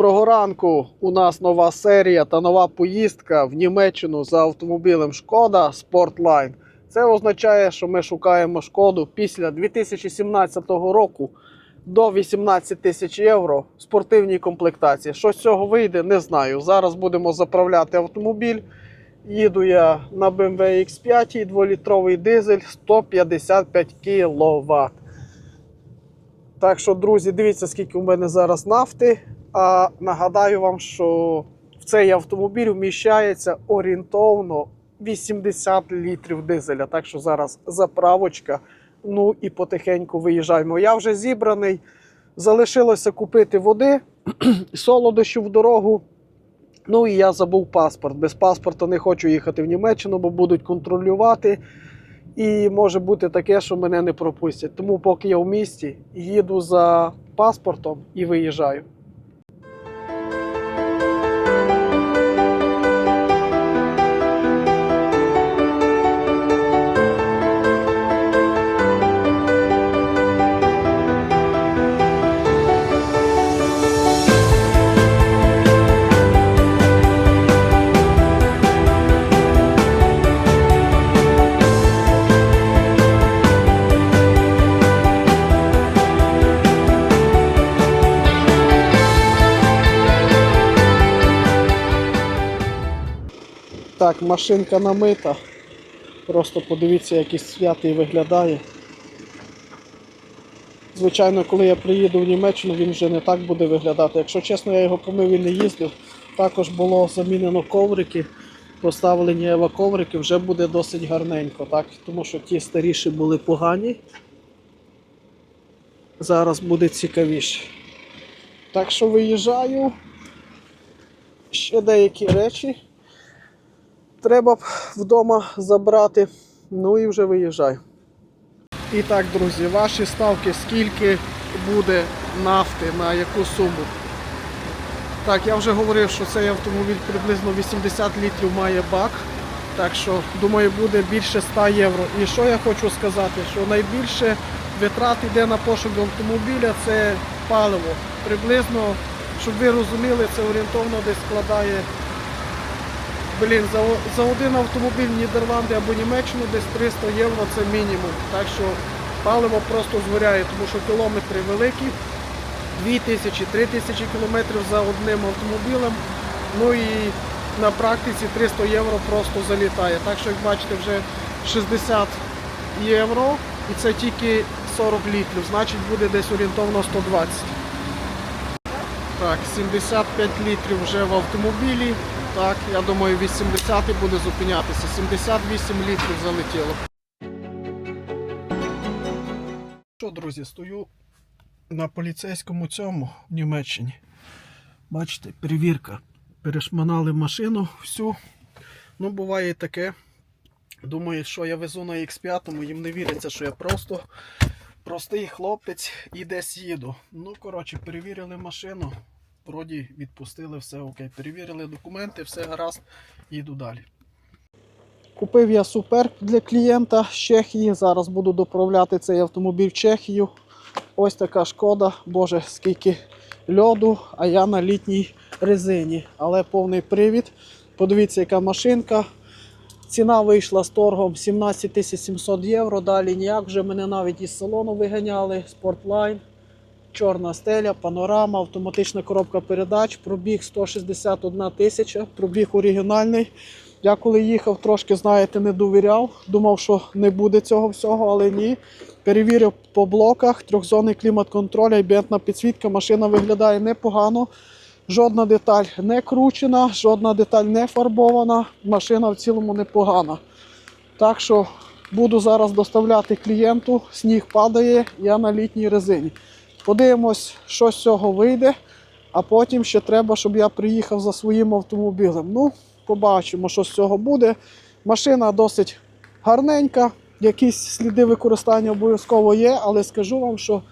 Доброго ранку! У нас нова серія та нова поїздка в Німеччину за автомобілем Шкода Sportline. Це означає, що ми шукаємо шкоду після 2017 року до 18 тисяч євро в спортивній комплектації. Що з цього вийде, не знаю. Зараз будемо заправляти автомобіль. Їду я на BMW X5 2-літровий дизель 155 кВт. Так що, друзі, дивіться, скільки у мене зараз нафти. А нагадаю вам, що в цей автомобіль вміщається орієнтовно 80 літрів дизеля. Так що зараз заправочка. Ну і потихеньку виїжджаємо. Я вже зібраний. Залишилося купити води, солодощів в дорогу. Ну і я забув паспорт. Без паспорта не хочу їхати в Німеччину, бо будуть контролювати. І може бути таке, що мене не пропустять. Тому, поки я в місті, їду за паспортом і виїжджаю. Так, машинка намита. Просто подивіться, який святий виглядає. Звичайно, коли я приїду в Німеччину, він вже не так буде виглядати. Якщо чесно, я його помив і не їздив. Також було замінено коврики, поставлені ева-коврики, вже буде досить гарненько, так? тому що ті старіші були погані. Зараз буде цікавіше. Так що виїжджаю. Ще деякі речі треба б вдома забрати. Ну і вже виїжджаю. І так, друзі, ваші ставки, скільки буде нафти, на яку суму? Так, я вже говорив, що цей автомобіль приблизно 80 літрів має бак. Так що, думаю, буде більше 100 євро. І що я хочу сказати, що найбільше витрат йде на пошук автомобіля, це паливо. Приблизно, щоб ви розуміли, це орієнтовно десь складає Блін, за, за один автомобіль в Нідерланди або Німеччину десь 300 євро це мінімум. Так що паливо просто згоряє, тому що кілометри великі, 2000 3000 кілометрів за одним автомобілем. Ну і на практиці 300 євро просто залітає. Так що, як бачите, вже 60 євро і це тільки 40 літрів, значить буде десь орієнтовно 120. Так, 75 літрів вже в автомобілі. Так, я думаю, 80 буде зупинятися. 78 літрів залетіло. Що, друзі, стою на поліцейському цьому в Німеччині. Бачите, перевірка. Перешманали машину всю. Ну, буває і таке. Думаю, що я везу на X5, їм не віриться, що я просто простий хлопець і десь їду. Ну, коротше, перевірили машину. Вроді відпустили, все окей. Перевірили документи, все гаразд, їду далі. Купив я суперб для клієнта з Чехії. Зараз буду доправляти цей автомобіль в Чехію. Ось така шкода. Боже, скільки льоду, а я на літній резині. Але повний привід. Подивіться, яка машинка. Ціна вийшла з торгом 17 700 євро. Далі ніяк вже мене навіть із салону виганяли. Спортлайн. Чорна стеля, панорама, автоматична коробка передач, пробіг 161 тисяча, пробіг оригінальний. Я коли їхав, трошки, знаєте, не довіряв. Думав, що не буде цього всього, але ні. Перевірив по блоках, трьохзонний клімат-контроль, амбієнтна підсвітка, машина виглядає непогано. Жодна деталь не кручена, жодна деталь не фарбована. Машина в цілому непогана. Так що буду зараз доставляти клієнту, сніг падає, я на літній резині. Подивимось, що з цього вийде, а потім ще треба, щоб я приїхав за своїм автомобілем. Ну, побачимо, що з цього буде. Машина досить гарненька, якісь сліди використання обов'язково є, але скажу вам, що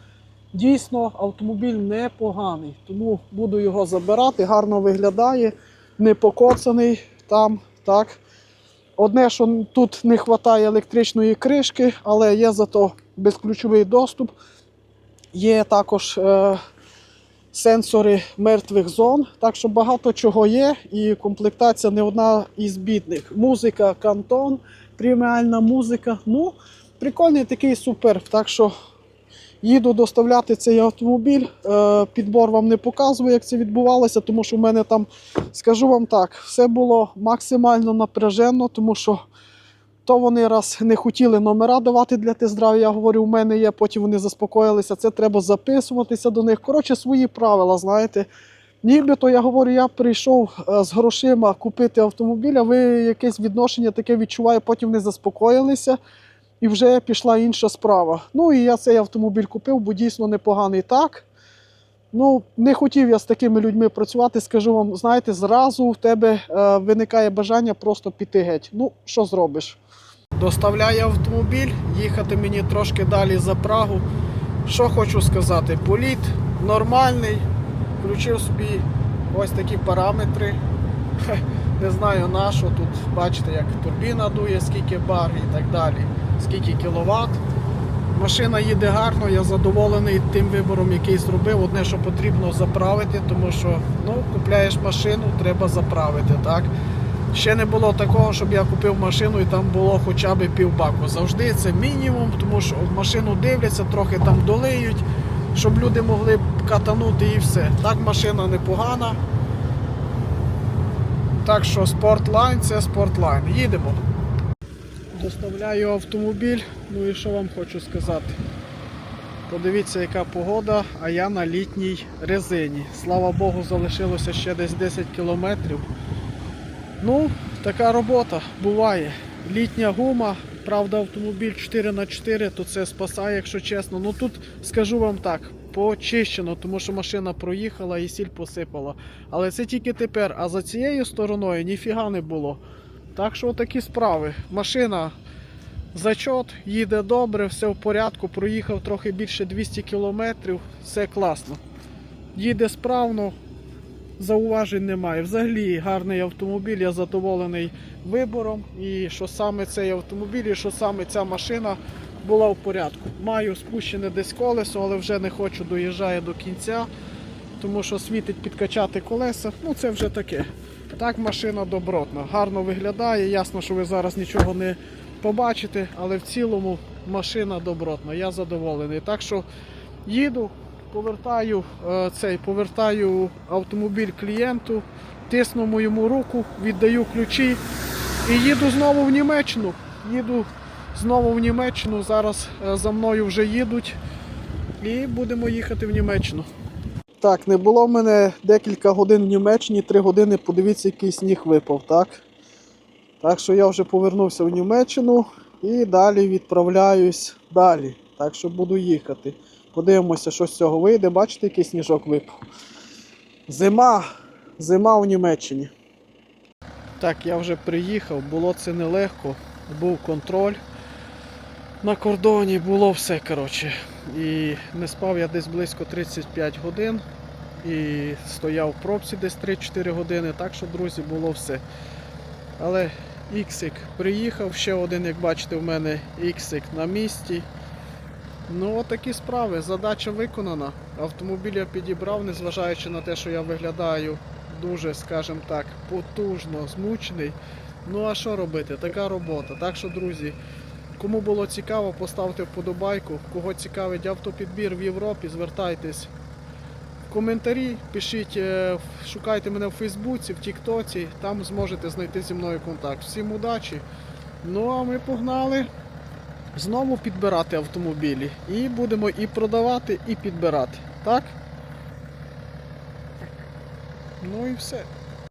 дійсно автомобіль непоганий. Тому буду його забирати, гарно виглядає, не покоцаний там. так. Одне, що тут не вистачає електричної кришки, але є зато безключовий доступ. Є також е, сенсори мертвих зон. Так що багато чого є, і комплектація не одна із бідних. Музика, кантон, преміальна музика. Ну, прикольний такий супер. Так що їду доставляти цей автомобіль. Е, Підбор вам не показую, як це відбувалося, тому що в мене там, скажу вам так, все було максимально напряжено, тому що. То вони раз не хотіли номера давати для тест-драйву, я говорю, у мене є, потім вони заспокоїлися, це треба записуватися до них. Коротше, свої правила, знаєте. Нібито я говорю, я прийшов е, з грошима купити автомобіль, а ви якесь відношення таке відчуваю, потім не заспокоїлися і вже пішла інша справа. Ну і я цей автомобіль купив, бо дійсно непоганий так. Ну, не хотів я з такими людьми працювати, скажу вам, знаєте, зразу в тебе е, виникає бажання просто піти геть. Ну, що зробиш? Доставляє автомобіль, їхати мені трошки далі за Прагу. Що хочу сказати, політ нормальний. Включив собі ось такі параметри. Не знаю на що тут, бачите, як турбіна дує, скільки бар і так далі, скільки кіловат. Машина їде гарно, я задоволений тим вибором, який зробив. Одне, що потрібно заправити, тому що ну, купляєш машину, треба заправити. так. Ще не було такого, щоб я купив машину і там було хоча б півбаку. Завжди це мінімум, тому що машину дивляться, трохи там долиють, щоб люди могли катанути і все. Так машина непогана. Так що спортлайн це спортлайн. Їдемо. Доставляю автомобіль. Ну і що вам хочу сказати? Подивіться, яка погода, а я на літній резині. Слава Богу, залишилося ще десь 10 кілометрів. Ну, така робота буває. Літня гума, правда, автомобіль 4х4, то це спасає, якщо чесно. Ну тут скажу вам так, почищено, тому що машина проїхала і сіль посипала. Але це тільки тепер, а за цією стороною ніфіга не було. Так що такі справи. Машина зачот, їде добре, все в порядку. Проїхав трохи більше 200 кілометрів, все класно. Їде справно, зауважень немає. Взагалі гарний автомобіль, я задоволений вибором. І що саме цей автомобіль, і що саме ця машина була в порядку. Маю спущене десь колесо, але вже не хочу доїжджає до кінця, тому що світить підкачати колеса. Ну це вже таке. Так, машина добротна, гарно виглядає. Ясно, що ви зараз нічого не побачите, але в цілому машина добротна. Я задоволений. Так що їду, повертаю е, цей, повертаю автомобіль клієнту, тисну йому руку, віддаю ключі і їду знову в Німеччину. Їду знову в Німеччину. Зараз е, за мною вже їдуть і будемо їхати в Німеччину. Так, не було в мене декілька годин в Німеччині, три години, подивіться, який сніг випав, так? Так що я вже повернувся в Німеччину і далі відправляюсь далі. Так що буду їхати. Подивимося, що з цього вийде. Бачите, який сніжок випав. Зима, зима у Німеччині. Так, я вже приїхав, було це нелегко, був контроль. На кордоні було все, коротше. І не спав я десь близько 35 годин. І стояв в пробці десь 3-4 години. Так що, друзі, було все. Але Іксик приїхав, ще один, як бачите, в мене Іксик на місці. Ну, такі справи. Задача виконана. Автомобіль я підібрав, незважаючи на те, що я виглядаю дуже, скажімо так, потужно змучений. Ну а що робити? Така робота. Так що, друзі, кому було цікаво, поставте вподобайку. Кого цікавить автопідбір в Європі, звертайтесь в коментарі, пишіть, е, шукайте мене в Фейсбуці, в Тіктоці, там зможете знайти зі мною контакт. Всім удачі! Ну а ми погнали знову підбирати автомобілі. І будемо і продавати, і підбирати. Так? Ну і все.